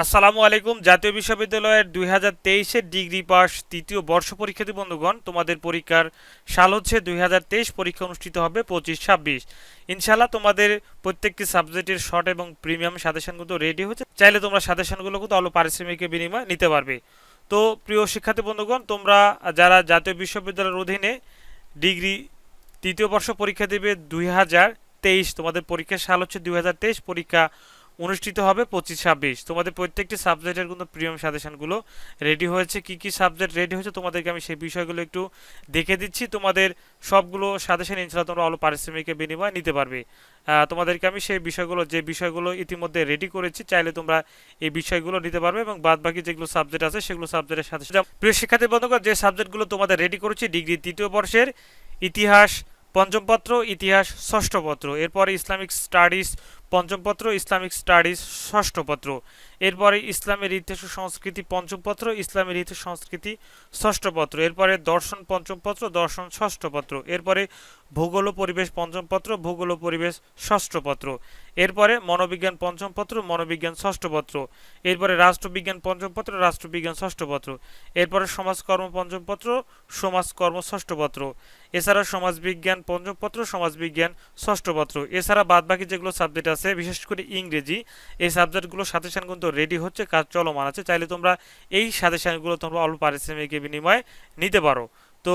আসসালামু আলাইকুম। জাতীয় বিশ্ববিদ্যালয়ের দুই হাজার তেইশের ডিগ্রি পাস তৃতীয় বর্ষ পরীক্ষার্থী বন্ধুগণ, তোমাদের পরীক্ষার সাল হচ্ছে দুই হাজার তেইশ, পরীক্ষা অনুষ্ঠিত হবে পঁচিশ ছাব্বিশ। ইনশাল্লাহ তোমাদের প্রত্যেকটি সাবজেক্টের শর্ট এবং প্রিমিয়াম সাজেশনগুলো রেডি হচ্ছে চাইলে তোমরা সাজেশনগুলো কিন্তু অল্প পারিশ্রমিকের বিনিময় নিতে পারবে। তো প্রিয় শিক্ষার্থী বন্ধুগণ, তোমরা যারা জাতীয় বিশ্ববিদ্যালয়ের অধীনে ডিগ্রি তৃতীয় বর্ষ পরীক্ষা দেবে দুই হাজার তেইশ, তোমাদের পরীক্ষার সাল হচ্ছে দুই হাজার তেইশ, পরীক্ষা অনুষ্ঠিত হবে পঁচিশ ছাব্বিশ। তোমাদের প্রত্যেকটি সাবজেক্টের কিন্তু প্রিমিয়াম সাজেশনগুলো রেডি হয়েছে। কি কি সাবজেক্ট রেডি হয়েছে তোমাদেরকে আমি সেই বিষয়গুলো একটু দেখে দিচ্ছি। তোমাদের সবগুলো সাজেশন ইনশাল্লাহ তোমরা অল্প পারিশ্রমিকের বিনিময়ে নিতে পারবে। তোমাদেরকে আমি সেই বিষয়গুলো, যে বিষয়গুলো ইতিমধ্যে রেডি করেছি, চাইলে তোমরা এই বিষয়গুলো নিতে পারবে এবং বাদ বাকি যেগুলো সাবজেক্ট আছে, সেগুলো সাবজেক্টের সাথে প্রিয় শিক্ষার্থী বন্ধুগণ, যে সাবজেক্টগুলো তোমাদের রেডি করেছি, ডিগ্রি তৃতীয় বর্ষের ইতিহাস, পঞ্চম পত্র, ইতিহাস, ষষ্ঠ পত্র। এরপরে ইসলামিক স্টাডিজ পঞ্চম পত্র ইসলামিক স্টাডিজ ষষ্ঠ পত্র। এরপরে ইসলামের ইতিহাস সংস্কৃতি পঞ্চম পত্র ইসলামের ইতিহাস সংস্কৃতি ষষ্ঠ পত্র, এরপরে দর্শন পঞ্চম পত্র, দর্শন ষষ্ঠ পত্র, এরপরে ভূগোল ও পরিবেশ পঞ্চম পত্র, ভূগোল ও পরিবেশ ষষ্ঠ পত্র, এরপরে মনোবিজ্ঞান পঞ্চম পত্র, মনোবিজ্ঞান ষষ্ঠ পত্র, এরপরে রাষ্ট্রবিজ্ঞান পঞ্চম পত্র, রাষ্ট্রবিজ্ঞান ষষ্ঠ পত্র, এরপরে সমাজকর্ম পঞ্চম পত্র, সমাজকর্ম ষষ্ঠ পত্র, এছাড়া সমাজবিজ্ঞান পঞ্চম পত্র, সমাজবিজ্ঞান ষষ্ঠ পত্র, এছাড়া বাদবাকি যেগুলো সাবজেক্ট আছে, বিশেষ করে ইংরেজি, এই সাবজেক্টগুলো সাজেশন কিন্তু রেডি হচ্ছে, কাজ চলমান আছে, চাইলে তোমরা এই সাজেশানগুলো তোমরা অল্প পারিশ্রমিকের বিনিময়ে নিতে পারো। তো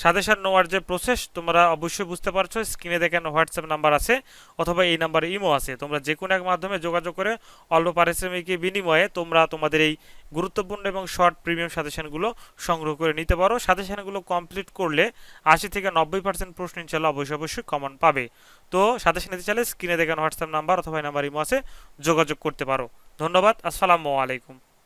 সাজেশন নেওয়ার যে প্রসেস তোমরা অবশ্যই বুঝতে পারছ স্ক্রিনে দেখেন হোয়াটসঅ্যাপ নাম্বার আছে, অথবা এই নাম্বারে ইমো আছে। তোমরা যে কোনো এক মাধ্যমে যোগাযোগ করে অল্প পারিশ্রমিকের বিনিময়ে তোমরা তোমাদের এই গুরুত্বপূর্ণ এবং শর্ট প্রিমিয়াম সাজেশনগুলো সংগ্রহ করে নিতে পারো। সাজেশনগুলো কমপ্লিট করলে আশি থেকে নব্বই পার্সেন্ট প্রশ্ন ইনশাল্লাহ অবশ্যই অবশ্যই কমন পাবে। তো সাজেশন নিতে চাইলে স্ক্রিনে দেখেন হোয়াটসঅ্যাপ নাম্বার অথবা নাম্বার ইমো আছে, যোগাযোগ করতে পারো। ধন্যবাদ, আসসালামু আলাইকুম।